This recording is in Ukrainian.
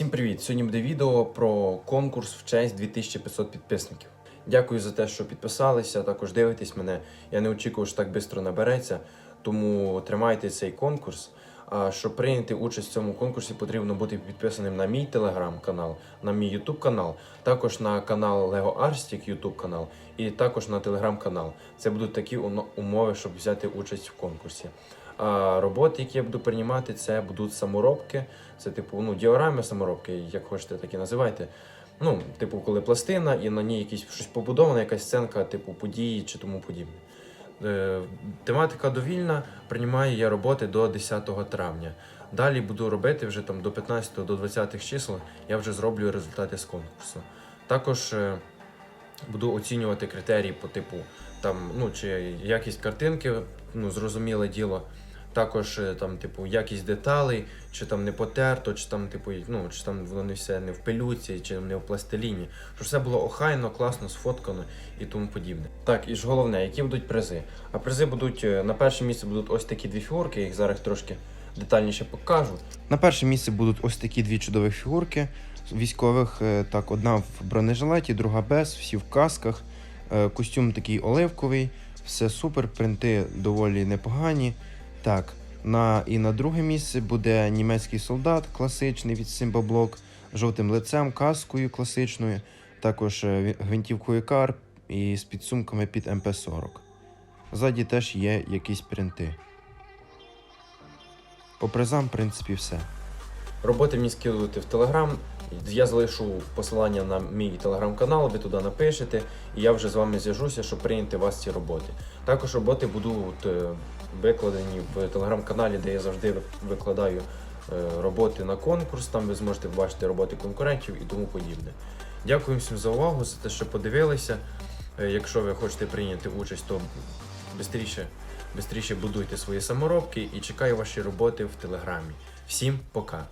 Всім привіт! Сьогодні буде відео про конкурс в честь 2500 підписників. Дякую за те, що підписалися, також дивитесь мене. Я не очікував, що так швидко набереться, тому тримайте цей конкурс. Щоб прийняти участь в цьому конкурсі, потрібно бути підписаним на мій телеграм-канал, на мій ютуб канал, також на канал Lego Arstic ютуб канал і також на телеграм-канал. Це будуть такі умови, щоб взяти участь в конкурсі. А роботи, які я буду приймати, це будуть саморобки. Це типу ну, діорами саморобки, як хочете, так і називайте. Ну, типу, коли пластина і на ній якісь щось побудоване, якась сценка, типу події чи тому подібне. Е, тематика довільна, приймаю я роботи до 10 травня. Далі буду робити вже там до 15 до 20 чисел, я вже зроблю результати з конкурсу. Також е, буду оцінювати критерії по типу там, ну, чи якість картинки, ну, зрозуміле діло. Також е, там, типу, якість деталей, чи там не потерто, чи там, типу, ну, чи там вони все не в пилюці, чи не в пластиліні. Щоб все було охайно, класно, сфоткано і тому подібне. Так, і ж головне, які будуть призи? А призи будуть е, на перше місце будуть ось такі дві фігурки, їх зараз трошки детальніше покажу. На перше місце будуть ось такі дві чудові фігурки військових. е, Так, одна в бронежилеті, друга без, всі в касках. Костюм такий оливковий, все супер, принти доволі непогані. Так, на, і на друге місце буде німецький солдат класичний від Block, жовтим лицем, каскою класичною, також е, гвинтівкою кар і з підсумками під МП-40. Ззаді теж є якісь принти. По призам, в принципі, все. Роботи мені скидувати в Телеграм. Я залишу посилання на мій телеграм-канал, ви туди напишете, і я вже з вами зв'яжуся, щоб прийняти вас ці роботи. Також роботи будуть е, викладені в телеграм-каналі, де я завжди викладаю е, роботи на конкурс. Там ви зможете побачити роботи конкурентів і тому подібне. Дякую всім за увагу, за те, що подивилися. Е, Якщо ви хочете прийняти участь, то швидше, будуйте свої саморобки і чекаю ваші роботи в телеграмі. Всім пока!